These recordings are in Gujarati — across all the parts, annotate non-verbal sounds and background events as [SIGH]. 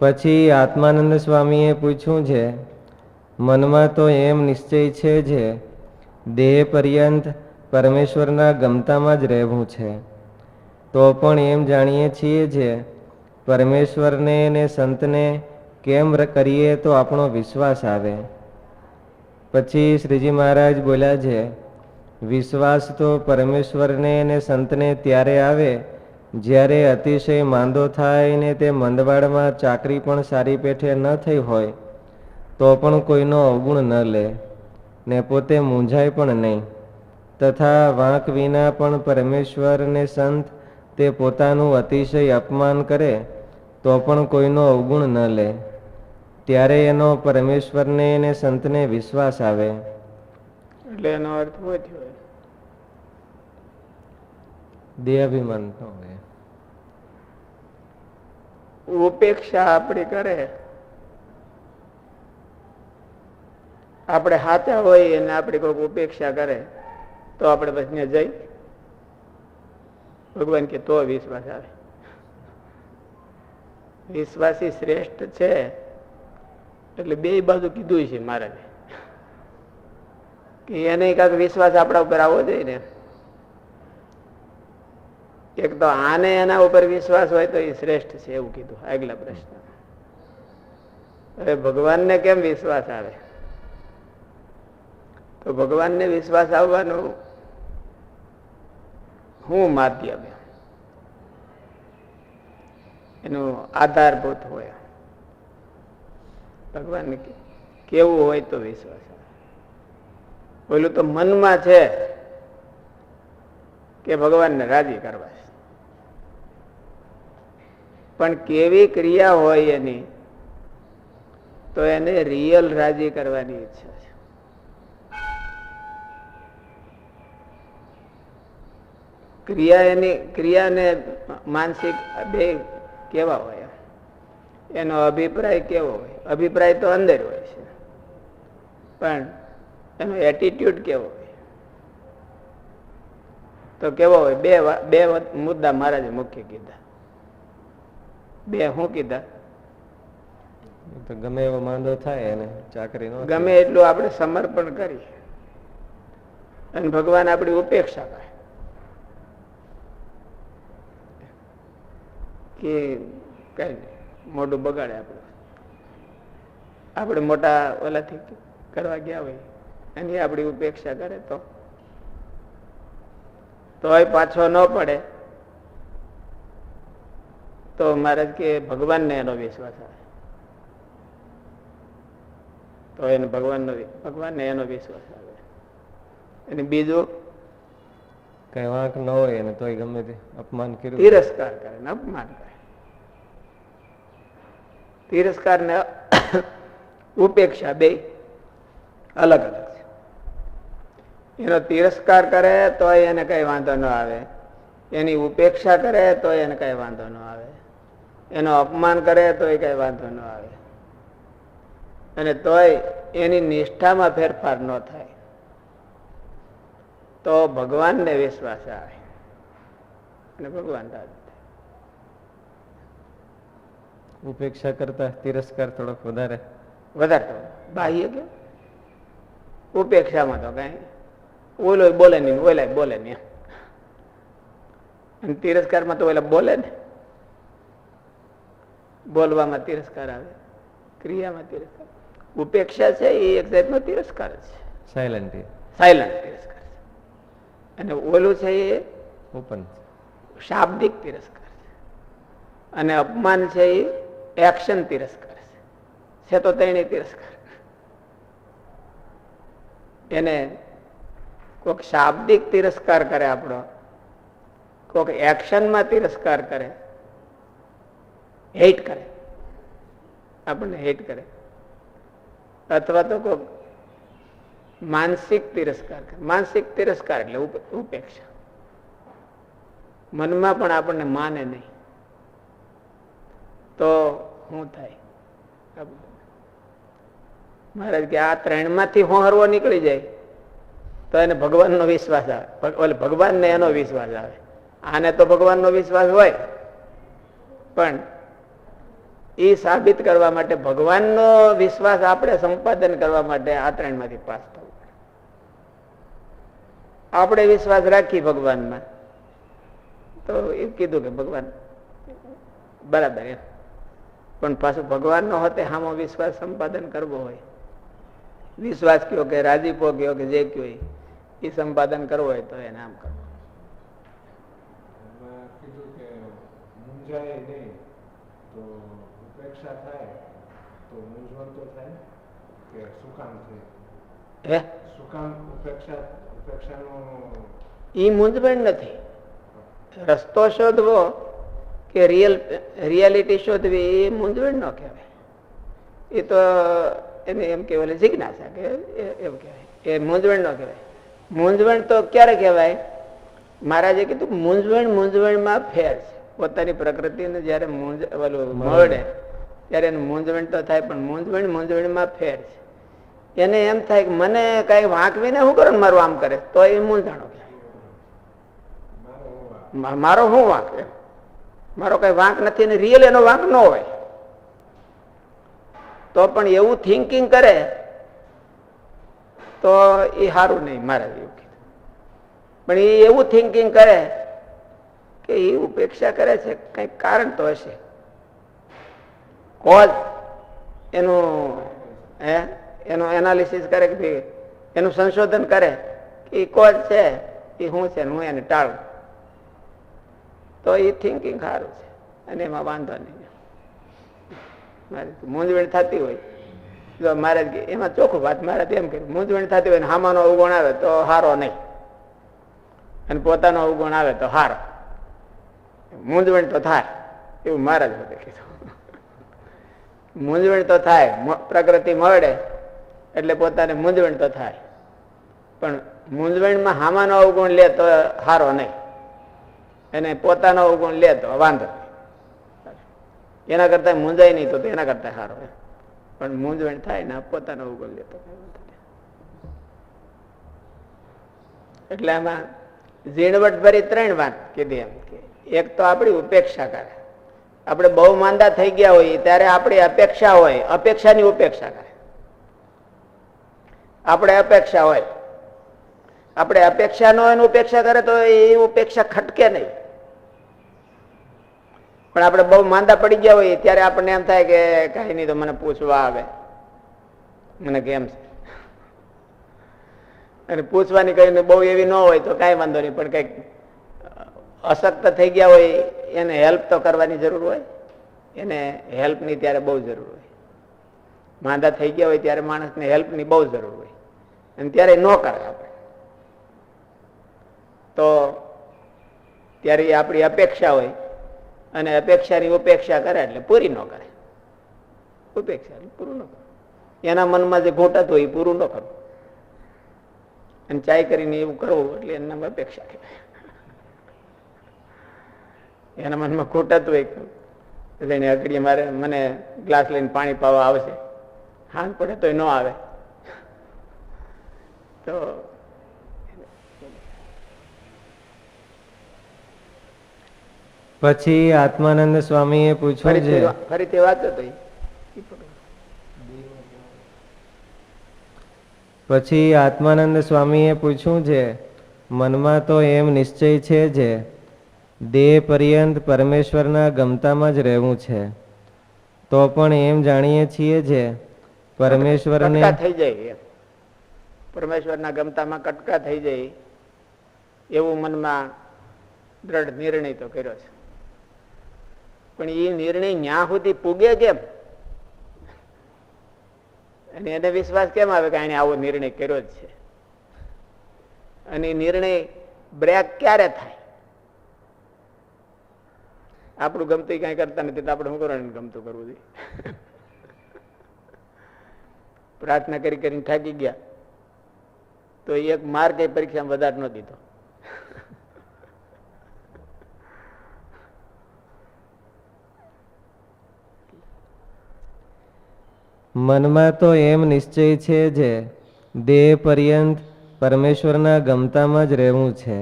પછી આત્માનંદ સ્વામીએ પૂછ્યું છે, મનમાં તો એમ નિશ્ચય છે જે, દેહ પર્યંત પરમેશ્વરના ગમતામાં જ રહેવું છે. તો પણ એમ જાણીએ છીએ જે, પરમેશ્વરને ને સંતને કેમ કરીએ તો આપણો વિશ્વાસ આવે. પછી શ્રીજી મહારાજ બોલ્યા છે, વિશ્વાસ તો પરમેશ્વરને ને સંતને ત્યારે આવે જ્યારે અતિશય માંદો થાય ને તે મંદવાડમાં ચાકરી પણ સારી પેઠે ન થઈ હોય, તો પણ કોઈનો અવગુણ ન લે, ને પોતે મૂંઝાય પણ નહીં. તથા વાંક વિના પણ પરમેશ્વરને સંત તે પોતાનું અતિશય અપમાન કરે, તો પણ કોઈનો અવગુણ ન લે. ત્યારે એનો પરમેશ્વરને અને સંતને વિશ્વાસ આવે. એટલે એનો અર્થ થયો દેહાભિમાન ઉપેક્ષા આપણે કરે. આપણે સાચા હોય અને આપણે કોઈક ઉપેક્ષા કરે, તો આપણે પછી જઈ. ભગવાન કે તો વિશ્વાસ આવે. વિશ્વાસી શ્રેષ્ઠ છે. એટલે બે બાજુ કીધું છે મહારાજે કે એને કાંક વિશ્વાસ આપણા ઉપર આવવો જોઈએ ને. એક તો આને એના ઉપર વિશ્વાસ હોય તો એ શ્રેષ્ઠ છે એવું કીધું, આગલા પ્રશ્ન હવે ભગવાનને કેમ વિશ્વાસ આવે? તો ભગવાનને વિશ્વાસ આવવાનું હું માધ્યમ? એનું આધારભૂત હોય. ભગવાનને કેવું હોય તો વિશ્વાસ આવે. પેલું તો મનમાં છે કે ભગવાનને રાજી કરવા પણ કેવી ક્રિયા હોય એની, તો એને રિયલ રાજી કરવાની ઈચ્છા છે. ક્રિયા એની, ક્રિયાને માનસિક બે કેવા હોય એનો અભિપ્રાય કેવો હોય? અભિપ્રાય તો અંદર હોય છે. પણ એનો એટીટ્યુડ કેવો હોય? તો કેવો હોય? બે બે મુદ્દા મહારાજે મુખ્ય કીધા. બે શું કીધા? ગમે એવો માંદો થાય એને ચાકરી ન ગમે એટલું આપણે સમર્પણ કરી અને ભગવાન આપણી ઉપેક્ષા કરે. કે કઈ મોઢું બગાડે આપણે. આપણે મોટા ઓલાથી કરવા ગયા હોય એની આપણી ઉપેક્ષા કરે તો. તોય પાછો ન પડે. તો મહારાજ કે ભગવાનને એનો વિશ્વાસ આવે. તો એને ભગવાનનો ભગવાનને એનો વિશ્વાસ આવે. અને બીજું? કઈ વાંક ન હોય એને તોય ગમે તે અપમાન કર્યું. તિરસ્કાર કરે ને અપમાન કરે. તિરસ્કાર ને [COUGHS] ઉપેક્ષા બે અલગ અલગ છે. એનો તિરસ્કાર કરે તો એને કઈ વાંધો ન આવે. એની ઉપેક્ષા કરે તો એને કઈ વાંધો ન આવે. એનો અપમાન કરે તો એ કઈ વાંધો ન આવે. અને તોય એની નિષ્ઠામાં ફેરફાર ન થાય. તો ભગવાનને વિશ્વાસ આવે. અને ભગવાન રાજી. ઉપેક્ષા કરતા તિરસ્કાર થોડોક વધારે. વધારે બાહ્ય કે ઉપેક્ષામાં તો કઈ ઓલો બોલે નહીં ઓલા બોલે નહીં. અને તિરસ્કારમાં તો ઓલા બોલે ને. બોલવામાં તિરસ્કાર આવે. ક્રિયામાં તિરસ્કાર. ઉપેક્ષા છે એ એક જાતનો તિરસ્કાર છે. સાયલન્ટ સાયલન્ટ તિરસ્કાર છે. અને ઓલું છે એ ઓપન શાબ્દિક તિરસ્કાર છે. અને અપમાન છે એ એક્શન તિરસ્કાર છે. છે તો તેણે તિરસ્કાર. એને કોઈક શાબ્દિક તિરસ્કાર કરે આપણો. કોઈક એક્શનમાં તિરસ્કાર કરે. હેટ કરે. આપણને હેટ કરે. અથવા તો કોઈક માનસિક તિરસ્કાર કરે. માનસિક તિરસ્કાર એટલે ઉપેક્ષા. મનમાં પણ આપણને માને નહીં. તો શું થાય? મહારાજ કે આ ત્રણમાંથી હોહરવો નીકળી જાય? તો એને ભગવાનનો વિશ્વાસ આવે. ઓલે ભગવાનને એનો વિશ્વાસ આવે. આને તો ભગવાનનો વિશ્વાસ હોય. પણ એ સાબિત કરવા માટે ભગવાનનો વિશ્વાસ આપણે સંપાદન કરવા માટે આ ત્રણમાંથી પાસ થવું આપણે વિશ્વાસ રાખી ભગવાનમાં. તો એ કીધું કે ભગવાન, બરાબર એમ. પણ પાછું ભગવાનનો હોતે હામો વિશ્વાસ સંપાદન કરવો હોય. વિશ્વાસ કયો કે રાજીપો કયો કે જે કયો એ, સંપાદન કરવો હોય તો એને આમ કરવું. એ મૂંઝવણ નથી. રસ્તો શોધવો કે રિયલ રિયાલિટી શોધવી એ મૂંઝવણ ન કહેવાય. એ તો એને એમ કહેવાય જિજ્ઞાસા કે એમ કહેવાય. એ મૂંઝવણ ન કહેવાય. મૂંઝવણ તો ક્યારે કહેવાય? મહારાજે કીધું, મૂંઝવણ મૂંઝવણમાં ફેર છે. પોતાની પ્રકૃતિને જ્યારે મૂંઝ, ઓલું મળે ત્યારે એનું મૂંઝવણ તો થાય, પણ મૂંઝવણ મૂંઝવણમાં ફેર છે. એને એમ થાય કે મને કઈ વાંકવીને શું કરો મારું આમ કરે? તો એ મૂંઝાણો મારો હું વાંક મારો કઈ વાંક નથી અને રિયલ એનો વાંક ન હોય. તો પણ એવું થિંકિંગ કરે તો એ સારું નહીં, મારા એવું કીધું. પણ એ એવું થિંકિંગ કરે કે એ ઉપેક્ષા કરે છે, કંઈક કારણ તો હશે. કોઝ એનું, હે? એનું એનાલિસિસ કરે કે એનું સંશોધન કરે કે એ કોઝ છે એ શું છે, હું એને ટાળું. તો એ થિંકિંગ સારું છે, અને એમાં વાંધો નહીં. મારી મૂંઝવણ થતી હોય. જો મારે એમાં ચોખ્ખું વાત. મહારાજ એમ કર્યું મૂંઝવણ થતી હોય ને હામાનો અવગુણ આવે તો હારો નહીં. અને પોતાનો અવગુણ આવે તો હારો. મૂંઝવણ તો થાય. એવું મહારાજ બધે કીધું. મૂંઝવણ તો થાય. પ્રકૃતિ મળે એટલે પોતાને મૂંઝવણ તો થાય. પણ મૂંઝવણમાં હામાનો અવગુણ લે તો હારો નહીં. એને પોતાનો અવગુણ લે તો વાંધો. એના કરતા મૂંઝાય નહીં તો એના કરતા એમ. પણ મૂંઝવણ થાય ને પોતાનો ઉગલ લે તો કઈ વાંધો નહીં. એટલે આમાં ઝીણવટ ભરી ત્રણ વાત કીધી એમ કે એક તો આપણી ઉપેક્ષા કરે. આપણે બહુ માંદા થઈ ગયા હોઈએ ત્યારે આપણી અપેક્ષા હોય, અપેક્ષાની ઉપેક્ષા કરે. આપણે અપેક્ષા હોય. આપણે અપેક્ષા ન હોય ને ઉપેક્ષા કરે તો એ ઉપેક્ષા ખટકે નહીં. પણ આપણે બહુ માંદા પડી ગયા હોઈએ ત્યારે આપણને એમ થાય કે કાંઈ નહીં તો મને પૂછવા આવે. મને કેમ છે? અને પૂછવાની કઈ બહુ એવી ન હોય તો કાંઈ વાંધો નહીં, પણ કંઈક અશક્ત થઈ ગયા હોય એને હેલ્પ તો કરવાની જરૂર હોય. એને હેલ્પની ત્યારે બહુ જરૂર હોય. માંદા થઈ ગયા હોય ત્યારે માણસને હેલ્પની બહુ જરૂર હોય. અને ત્યારે ન કરે આપણે. તો, ત્યારે આપણી અપેક્ષા હોય અને અપેક્ષાની ઉપેક્ષા કરે એટલે પૂરી ન કરે. ઉપેક્ષા પૂરું ન કરે. એના મનમાં જે ઘૂંટતું હોય એ પૂરું ન કરવું અને ચાય કરીને એવું કરવું એટલે એના અપેક્ષા કહેવાય. એના મનમાં ઘૂંટાતું એક. એટલે એને અકડીએ મારે મને ગ્લાસ લઈને પાણી પાવા આવશે. હાથ પડે તો ન આવે. તો પછી આત્માનંદ સ્વામીએ પૂછ્યું છે. ફરી તે વાત તો ઈ. પછી આત્માનંદ સ્વામીએ પૂછ્યું છે મનમાં તો એમ નિશ્ચય છે જે દેહ પર્યંત પરમેશ્વરના ગમતામાં જ રહેવું છે. તો પણ એમ જાણીએ છીએ જે પરમેશ્વરને થઈ જાય એમ. પરમેશ્વરના ગમતામાં કટકા થઈ જાય એવું મનમાં દ્રઢ નિર્ણય તો કર્યો છે. પણ એ નિર્ણય ન્યા સુધી પૂગે કેમ? અને એને વિશ્વાસ કેમ આવે કે એને આવો નિર્ણય કર્યો જ છે? અને નિર્ણય બ્રેક ક્યારે થાય? આપણું ગમતું કઈ કરતા નથી, તો આપણે શું કરવાનું ગમતું કરવું જોઈએ? પ્રાર્થના કરી કરીને થાકી ગયા, તો એક માર્ક એ પરીક્ષામાં વધારે ન દીધો. મનમાં તો એમ નિશ્ચય છે જે દેહ પર્યંત પરમેશ્વરના ગમતામાં જ રહેવું છે.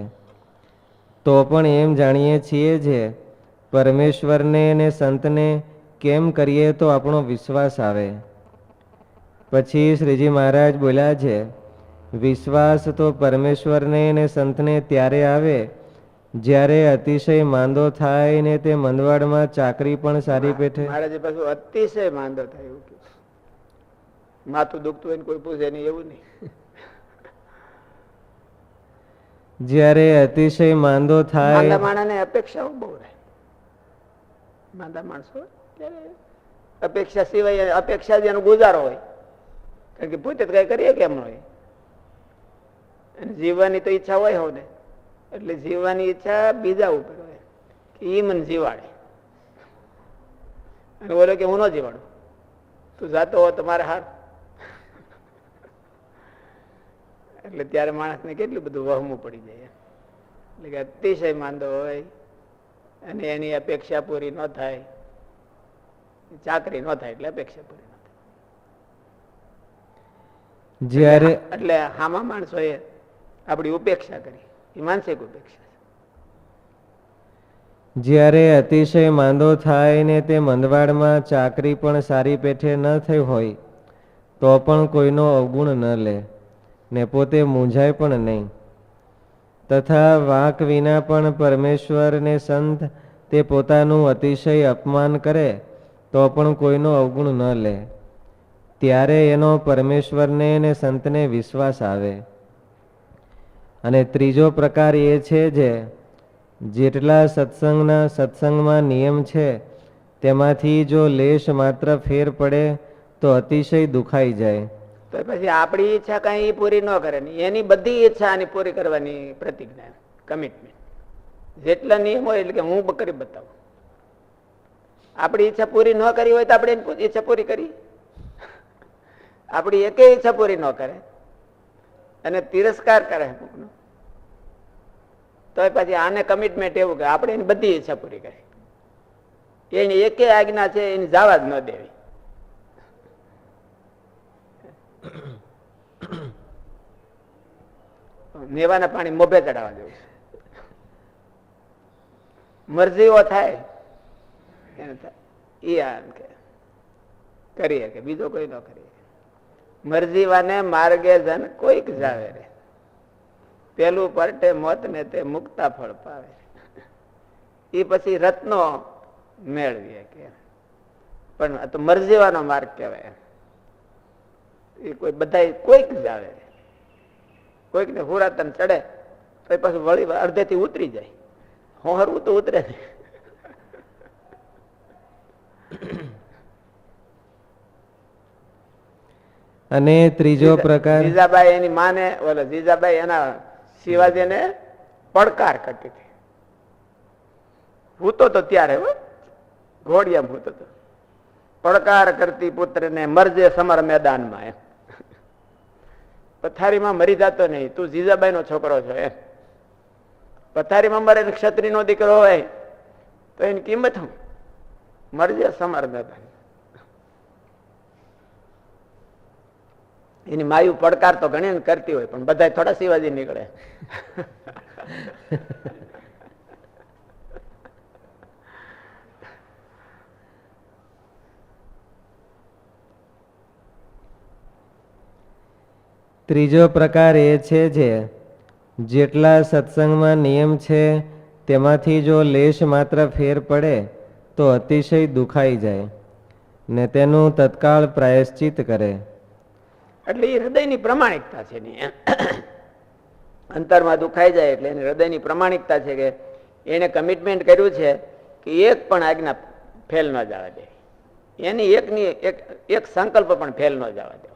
તો પણ એમ જાણીએ છીએ જે પરમેશ્વરને ને સંતને કેમ કરીએ તો આપણો વિશ્વાસ આવે. પછી શ્રીજી મહારાજ બોલ્યા છે વિશ્વાસ તો પરમેશ્વરને ને સંતને ત્યારે આવે જ્યારે અતિશય માંદો થાય ને તે મંદવાડમાં ચાકરી પણ સારી પેઠે. મહારાજે પાછું અતિશય માંદો થાય માથું દુખતું હોય કોઈ પૂછે નહીં એવું નહીં. જ્યારે અતિશય માંદો માંદા માણસને અપેક્ષાઓ બહુ રહે. માંદા માણસો ત્યારે અપેક્ષા સિવાય અપેક્ષા જેનો ગુજારો હોય. કારણ કે પોતે કઈ કરીએ કેમ હોય? અને જીવવાની તો ઈચ્છા હોય હોને એટલે જીવવાની ઈચ્છા બીજા ઉપર હોય કે એ મને જીવાડે. અને બોલો કે હું ન જીવાડું? તું જાતો હો તમારે હાર એટલે ત્યારે માણસને કેટલું બધું વહમું પડી જાય એટલે કે અતિશય માંદો હોય અને એની અપેક્ષા પૂરી ન થાય ચાકરી ન થાય એટલે અપેક્ષા પૂરી ન થાય. જ્યારે એટલે હામા માણસોએ આપણી ઉપેક્ષા કરી એ માનસિક ઉપેક્ષા જ્યારે અતિશય માંદો થાય ને તે મંદવાડમાં ચાકરી પણ સારી પેઠે ન થઈ હોય તો પણ કોઈનો અવગુણ ન લે. ને પોતે મૂંઝાય પણ નહીં. તથા વાક વિના પણ પરમેશ્વરને સંત તે પોતાનું અતિશય અપમાન કરે, તો પણ કોઈનો અવગુણ ન લે. ત્યારે એનો પરમેશ્વરને ને સંતને વિશ્વાસ આવે. અને ત્રીજો પ્રકાર એ છે જે, જેટલા સત્સંગના સત્સંગમાં નિયમ છે, તેમાંથી જો લેશ માત્ર ફેર પડે, તો અતિશય દુખાઈ જાય. તો પછી આપણી ઈચ્છા કઈ પૂરી ન કરે ને. એની બધી ઈચ્છાની પૂરી કરવાની પ્રતિજ્ઞા કમિટમેન્ટ જેટલા નિયમ હોય એટલે કે હું કરી બતાવું. આપણી ઈચ્છા પૂરી ન કરી હોય તો આપણે ઈચ્છા પૂરી કરી? આપણી એકે ઈચ્છા પૂરી ન કરે. અને તિરસ્કાર કરે અમુકનો તો પછી આને કમિટમેન્ટ એવું કે આપણે એની બધી ઈચ્છા પૂરી કરી. એની એકે આજ્ઞા છે, એની જવા જ ન દેવી. [COUGHS] મેવાના પાણી મોભે ચડાવવા દેવું છે. મરજીઓ થાય, એને થાય. એ કરીએ કે, બીજો કોઈ ન કરીએ. મરજીવાને માર્ગે જન કોઈક જાવે રે. પેલું પરટે મોત ને તે મુક્તા ફળ પાવે. એ પછી રત્નો મેળવીએ કે. પણ તો મરજીવાનો માર્ગ કહેવાય. એ કોઈ બધા કોઈક જ આવે. કોઈક ને હુરાતન ચડે તો એ પાછું વળી અડધેથી ઉતરી જાય. હું હરવું તો ઉતરે અને ત્રીજો પ્રકાર જીજાબાઈ એની માને ઓલો જીજાબાઈ એના શિવાજીને પડકાર કરતી હતી. ભૂતો તો ત્યારે હો ઘોડિયા હૂતો તો. પડકાર કરતી પુત્રને મરજે સમર મેદાનમાં એમ. પથારીમાં મરી જતો નહીં. તું જીજાબાઈ નો છોકરો છો એમ. પથારીમાં મરે ક્ષત્રિયનો દીકરો હોય, તો એની કિંમત હું મરજે સમર દાદા એની માયુ પડકાર તો ઘણી કરતી હોય, પણ બધા થોડા શિવાજી નીકળે. ત્રીજો પ્રકાર એ છે જે, જેટલા સત્સંગમાં નિયમ છે, તેમાંથી જો લેશ માત્ર ફેર પડે, તો અતિશય દુખાઈ જાય, ને તેનું તત્કાળ પ્રાયશ્ચિત કરે. એટલે એ હૃદયની પ્રમાણિકતા છે એની. અંતરમાં દુખાઈ જાય એટલે એની હૃદયની પ્રમાણિકતા છે કે એને કમિટમેન્ટ કર્યું છે કે એક પણ આજ્ઞા ફેલ ન જવા દે. એની એકની એક એક સંકલ્પ પણ ફેલ ન જવા દે.